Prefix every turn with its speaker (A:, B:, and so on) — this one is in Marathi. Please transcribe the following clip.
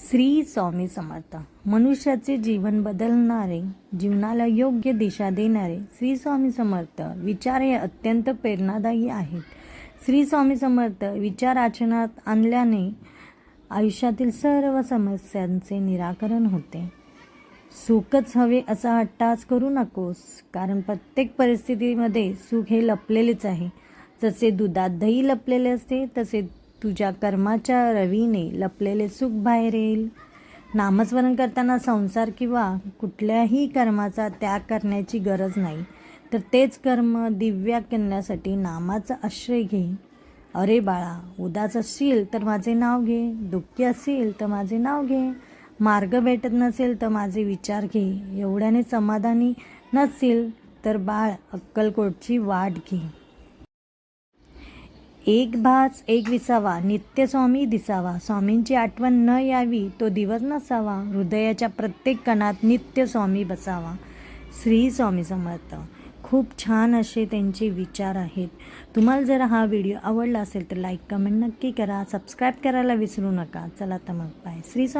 A: श्री स्वामी समर्थ. मनुष्याचे जीवन बदलणारे जीवनाला योग्य दिशा देणारे श्री स्वामी समर्थ विचार हे अत्यंत प्रेरणादायी आहेत. श्री स्वामी समर्थ विचार आचरणात आणल्याने आयुष्यातील सर्व समस्यांचे निराकरण होते. सुखच हवे असा हट्टास करू नकोस कारण प्रत्येक परिस्थितीमध्ये सुख हे लपलेलेच आहे. जसे दुधात दही लपलेले असते तसे तुझ्या कर्माच्या रवीने लपलेले सुख बाहेर येईल. नामस्मरण करताना संसार किंवा कुठल्याही कर्माचा त्याग करण्याची गरज नाही. तर तेच कर्म दिव्या करण्यासाठी नामाचा आश्रय घे. अरे बाळा उदास असशील तर माझे नाव घे. दुःखी असेल तर माझे नाव घे. मार्ग भेटत नसेल तर माझे विचार घे. एवढ्याने समाधानी नसेल तर बाळ अक्कलकोटची वाट घे. एक भास एक विसावा नित्य स्वामी दिसावा. स्वामींची आठवण न यावी तो दिवस नसावा. हृदयाच्या प्रत्येक कणात नित्य स्वामी बसावा. श्री स्वामी समर्थ. खूप छान असे त्यांचे विचार आहेत. तुम्हाला जर हा व्हिडिओ आवडला असेल तर लाईक कमेंट नक्की करा. सबस्क्राईब करायला विसरू नका. चला तर मग बाय. श्री स्वामी